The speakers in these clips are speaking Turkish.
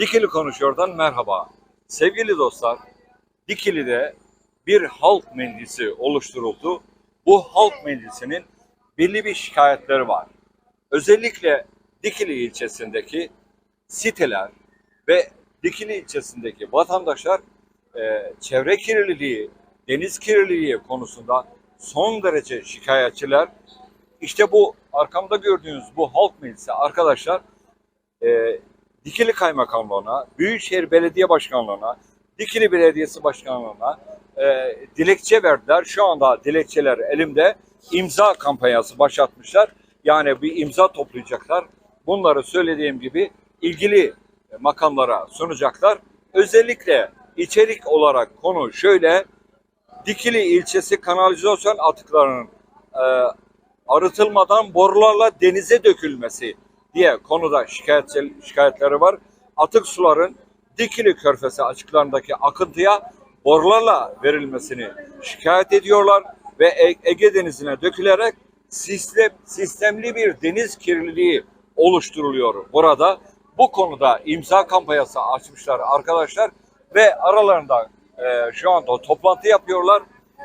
Dikili Konuşuyor'dan merhaba. Sevgili dostlar, Dikili'de bir halk meclisi oluşturuldu. Bu halk meclisinin belli bir şikayetleri var. Özellikle Dikili ilçesindeki siteler ve Dikili ilçesindeki vatandaşlar e, çevre kirliliği, deniz kirliliği konusunda son derece şikayetçiler. İşte bu arkamda gördüğünüz bu halk meclisi arkadaşlar e, Dikili Kaymakamlığı'na, Büyükşehir Belediye Başkanlığı'na, Dikili Belediyesi Başkanlığı'na e, dilekçe verdiler. Şu anda dilekçeler elimde. imza kampanyası başlatmışlar. Yani bir imza toplayacaklar. Bunları söylediğim gibi ilgili makamlara sunacaklar. Özellikle içerik olarak konu şöyle. Dikili ilçesi kanalizasyon atıklarının e, arıtılmadan borularla denize dökülmesi diye konuda şikayet, şikayetleri var. Atık suların Dikili Körfezi açıklarındaki akıntıya borularla verilmesini şikayet ediyorlar ve E- Ege Denizi'ne dökülerek sistem, sistemli bir deniz kirliliği oluşturuluyor burada. Bu konuda imza kampanyası açmışlar arkadaşlar ve aralarında e, şu anda toplantı yapıyorlar.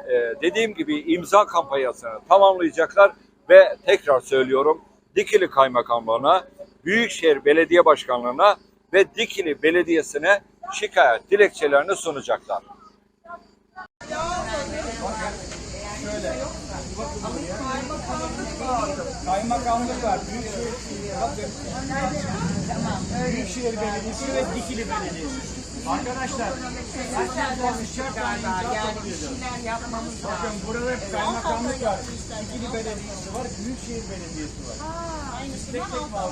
E, dediğim gibi imza kampanyasını tamamlayacaklar ve tekrar söylüyorum Dikili Kaymakamlığı'na, Büyükşehir Belediye Başkanlığı'na ve Dikili Belediyesi'ne şikayet dilekçelerini sunacaklar. Kaymakamlık var, Büyükşehir, Belediyesi ve Dikili Belediyesi. Arkadaşlar, herkes konuşacak tane imza toplayacağız. Bakın burada kaymakamlık var, Dikili Belediyesi var, Büyükşehir Belediyesi var. Tek tek bağlı.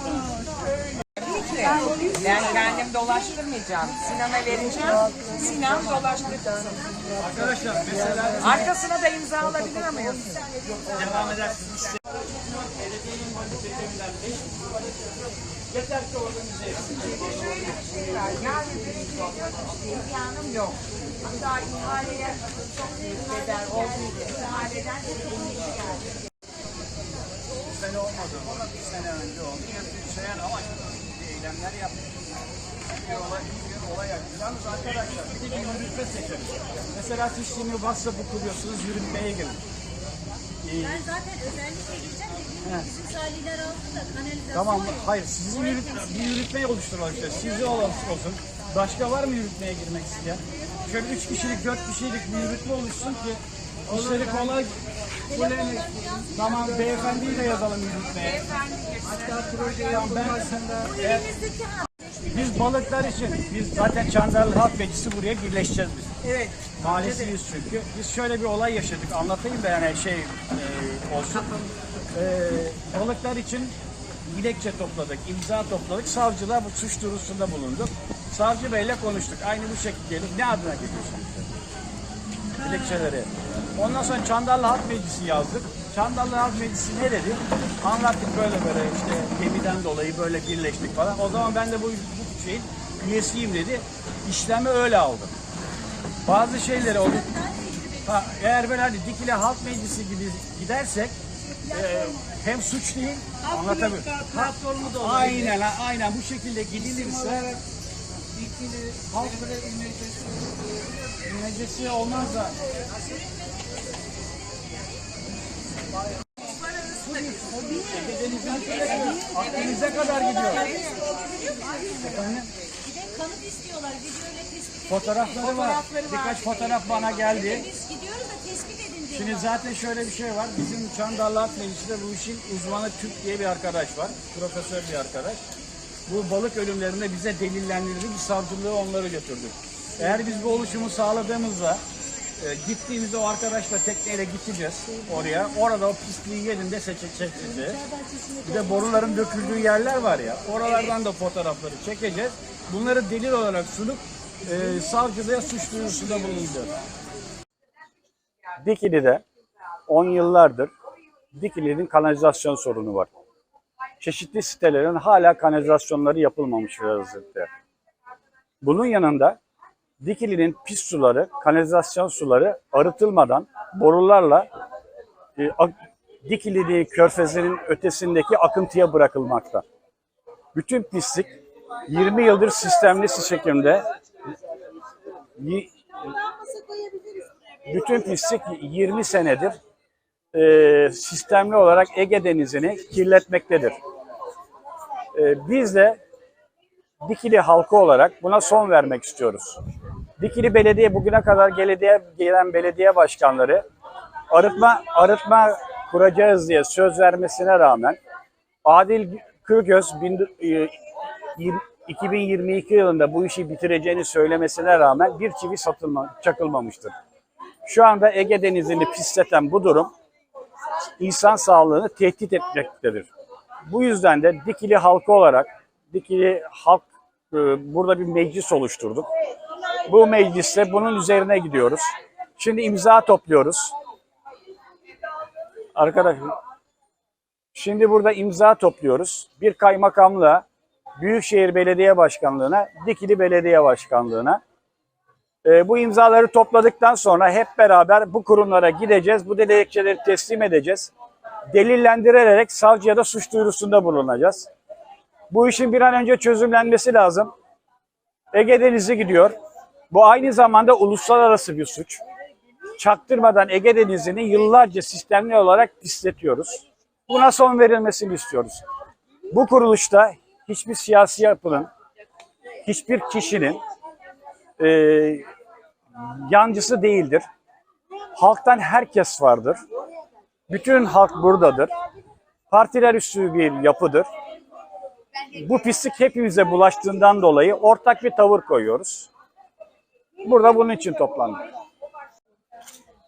Ben kendim dolaştırmayacağım. Sinan'a vereceğim. Sinan dolaştırsın. Arkadaşlar mesela Arkasına da imza alabilir muyum? devam edersiniz. Yeter ki organize etsin. Şöyle bir şey var. Yani benim bir imkanım yok. Hatta ihaleye çok büyük bedel olduğu için ihaleden de inmiş geldi. Bu sene olmadı ama bir sene önce oldu. Yaşayan ama eylemler yaptık. Bir olay, bir olay yaptık. Yalnız arkadaşlar bir de bir yürütme seçeriz. Mesela siz şimdi WhatsApp'ı kuruyorsunuz, yürütmeye girin. Ben zaten özellikle aldı da kanalizasyon Tamam, yok. hayır sizin yürüt, bir yürütmeyi oluşturalım işte. Sizde olan olsun. Başka var mı yürütmeye girmek isteyen? Şöyle üç kişilik, dört kişilik bir yürütme oluşsun ki işleri kolay. Kuleni, tamam beyefendiyi de yazalım yürütmeye. Hatta projeyi ben eğer, biz balıklar için, biz zaten Çandarlı Halk Meclisi buraya birleşeceğiz biz. Evet. Mahallesiyiz çünkü. Biz şöyle bir olay yaşadık. Anlatayım da yani şey e, olsun. E, balıklar için dilekçe topladık, imza topladık. Savcılığa bu suç duyurusunda bulunduk. Savcı Bey'le konuştuk. Aynı bu şekilde ne adına gidiyorsunuz? Dilekçeleri. Ondan sonra Çandarlı Halk Meclisi yazdık. Çandarlı Halk Meclisi ne dedi? Anlattık böyle böyle işte gemiden dolayı böyle birleştik falan. O zaman ben de bu, bu şeyin üyesiyim dedi. İşlemi öyle aldım. Bazı şeyleri olur. Ha, eğer böyle hani Dikili Halk Meclisi gibi gidersek e, hem suç değil anlatabiliyor. Platformu da olur. Aynen ha, aynen bu şekilde gidilirse Dikili Halk Meclisi Meclisi olmaz da Akdeniz'e kadar gidiyor. Efendim? Bir de kanıt istiyorlar. Videoyla tespit edin. Fotoğrafları var. Birkaç fotoğraf bana geldi. Biz gidiyoruz da tespit edin diyorlar. Şimdi zaten şöyle bir şey var. Bizim Çandarlı Halk Meclisi'nde bu işin uzmanı Türk diye bir arkadaş var. Profesör bir arkadaş. Bu balık ölümlerinde bize delillendirdi. Bir savcılığı onları götürdük. Eğer biz bu oluşumu sağladığımızda e, gittiğimizde o arkadaşla tekneyle gideceğiz oraya. Orada o pisliği yerinde seçeceğiz. Bir de boruların döküldüğü yerler var ya. Oralardan da fotoğrafları çekeceğiz. Bunları delil olarak sunup e, savcılığa suç duyurusunda bulunacağız. Dikili'de 10 yıllardır Dikili'nin kanalizasyon sorunu var. Çeşitli sitelerin hala kanalizasyonları yapılmamış vaziyette. Bunun yanında Dikili'nin pis suları, kanalizasyon suları arıtılmadan borularla e, ak- Dikili körfezinin ötesindeki akıntıya bırakılmakta. Bütün pislik 20 yıldır sistemli şekilde bütün pislik 20 senedir e, sistemli olarak Ege Denizi'ni kirletmektedir. E, biz de Dikili halkı olarak buna son vermek istiyoruz. Dikili Belediye bugüne kadar belediye, gelen belediye başkanları arıtma arıtma kuracağız diye söz vermesine rağmen Adil Kırgöz bin- e, yir- 2022 yılında bu işi bitireceğini söylemesine rağmen bir çivi satılma, çakılmamıştır. Şu anda Ege Denizi'ni pisleten bu durum insan sağlığını tehdit etmektedir. Bu yüzden de Dikili halkı olarak Dikili halk e, burada bir meclis oluşturduk. Bu mecliste bunun üzerine gidiyoruz. Şimdi imza topluyoruz. Arkadaşlar şimdi burada imza topluyoruz. Bir kaymakamlığa, Büyükşehir Belediye Başkanlığı'na, Dikili Belediye Başkanlığı'na. Ee, bu imzaları topladıktan sonra hep beraber bu kurumlara gideceğiz. Bu dilekçeleri teslim edeceğiz. Delillendirerek savcıya da suç duyurusunda bulunacağız. Bu işin bir an önce çözümlenmesi lazım. Ege Denizi gidiyor. Bu aynı zamanda uluslararası bir suç. Çaktırmadan Ege Denizi'ni yıllarca sistemli olarak pisletiyoruz. Buna son verilmesini istiyoruz. Bu kuruluşta hiçbir siyasi yapının, hiçbir kişinin e, yancısı değildir. Halktan herkes vardır. Bütün halk buradadır. Partiler üstü bir yapıdır. Bu pislik hepimize bulaştığından dolayı ortak bir tavır koyuyoruz. Burada bunun için toplandık.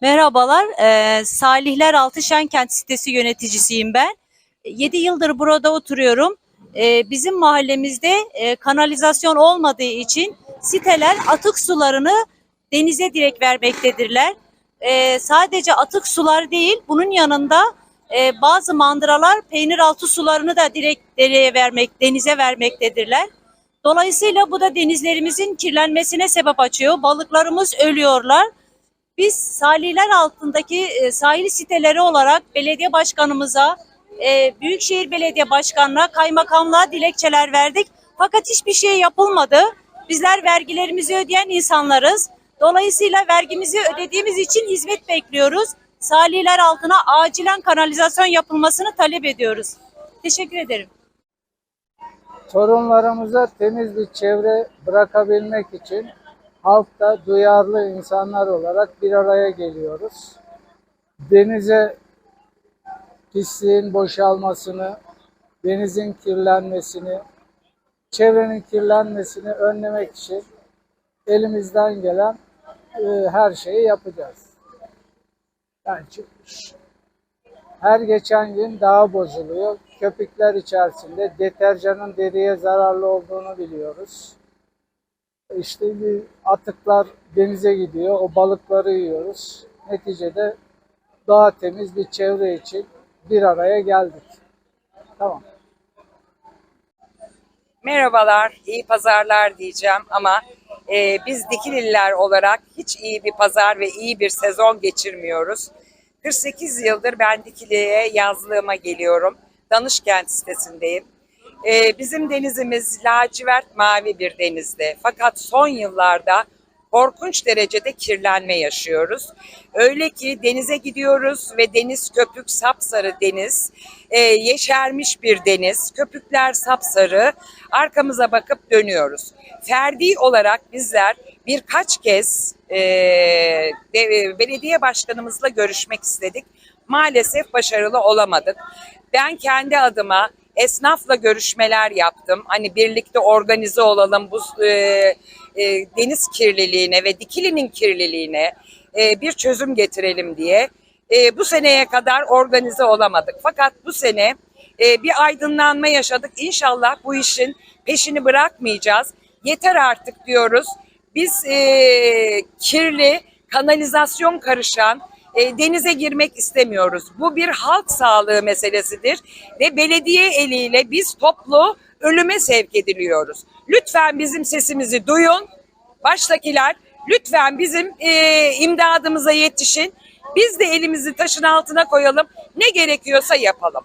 Merhabalar, eee Salihler Altı Şenkent sitesi yöneticisiyim ben. 7 yıldır burada oturuyorum. Eee, bizim mahallemizde eee, kanalizasyon olmadığı için siteler atık sularını denize direkt vermektedirler. Eee, sadece atık sular değil, bunun yanında eee, bazı mandıralar peynir altı sularını da direkt dereye vermek, denize vermektedirler. Dolayısıyla bu da denizlerimizin kirlenmesine sebep açıyor. Balıklarımız ölüyorlar. Biz sahiller altındaki e, sahil siteleri olarak belediye başkanımıza, e, Büyükşehir Belediye Başkanı'na, kaymakamlığa dilekçeler verdik. Fakat hiçbir şey yapılmadı. Bizler vergilerimizi ödeyen insanlarız. Dolayısıyla vergimizi ödediğimiz için hizmet bekliyoruz. Sahiller altına acilen kanalizasyon yapılmasını talep ediyoruz. Teşekkür ederim. torunlarımıza temiz bir çevre bırakabilmek için halkta duyarlı insanlar olarak bir araya geliyoruz. Denize pisliğin boşalmasını, denizin kirlenmesini, çevrenin kirlenmesini önlemek için elimizden gelen e, her şeyi yapacağız. Yani. Her geçen gün daha bozuluyor. Köpükler içerisinde deterjanın deriye zararlı olduğunu biliyoruz. İşte atıklar denize gidiyor. O balıkları yiyoruz. Neticede daha temiz bir çevre için bir araya geldik. Tamam. Merhabalar, iyi pazarlar diyeceğim ama e, biz Dikilililer olarak hiç iyi bir pazar ve iyi bir sezon geçirmiyoruz. 48 yıldır ben Dikili'ye yazlığıma geliyorum. Danışkent sitesindeyim. E, bizim denizimiz lacivert mavi bir denizde. Fakat son yıllarda korkunç derecede kirlenme yaşıyoruz. Öyle ki denize gidiyoruz ve deniz köpük sapsarı deniz, e, yeşermiş bir deniz, köpükler sapsarı, arkamıza bakıp dönüyoruz. Ferdi olarak bizler birkaç kez e, de- belediye başkanımızla görüşmek istedik. Maalesef başarılı olamadık. Ben kendi adıma esnafla görüşmeler yaptım. Hani birlikte organize olalım bu e, e, deniz kirliliğine ve dikilinin kirliliğine e, bir çözüm getirelim diye. E, bu seneye kadar organize olamadık. Fakat bu sene e, bir aydınlanma yaşadık. İnşallah bu işin peşini bırakmayacağız. Yeter artık diyoruz. Biz e, kirli, kanalizasyon karışan, e, denize girmek istemiyoruz. Bu bir halk sağlığı meselesidir ve belediye eliyle biz toplu ölüme sevk ediliyoruz. Lütfen bizim sesimizi duyun. Baştakiler lütfen bizim e, imdadımıza yetişin. Biz de elimizi taşın altına koyalım. Ne gerekiyorsa yapalım.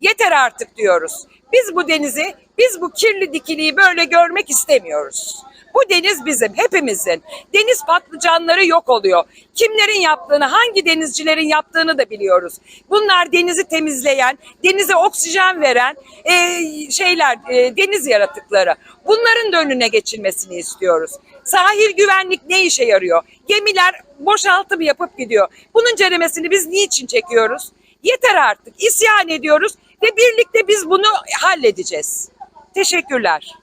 Yeter artık diyoruz. Biz bu denizi, biz bu kirli dikiliği böyle görmek istemiyoruz. Bu deniz bizim, hepimizin. Deniz patlıcanları yok oluyor. Kimlerin yaptığını, hangi denizcilerin yaptığını da biliyoruz. Bunlar denizi temizleyen, denize oksijen veren e, şeyler, e, deniz yaratıkları. Bunların da önüne geçilmesini istiyoruz. Sahil güvenlik ne işe yarıyor? Gemiler boşaltım yapıp gidiyor. Bunun ceremesini biz niçin çekiyoruz? Yeter artık. İsyan ediyoruz ve birlikte biz bunu halledeceğiz. Teşekkürler.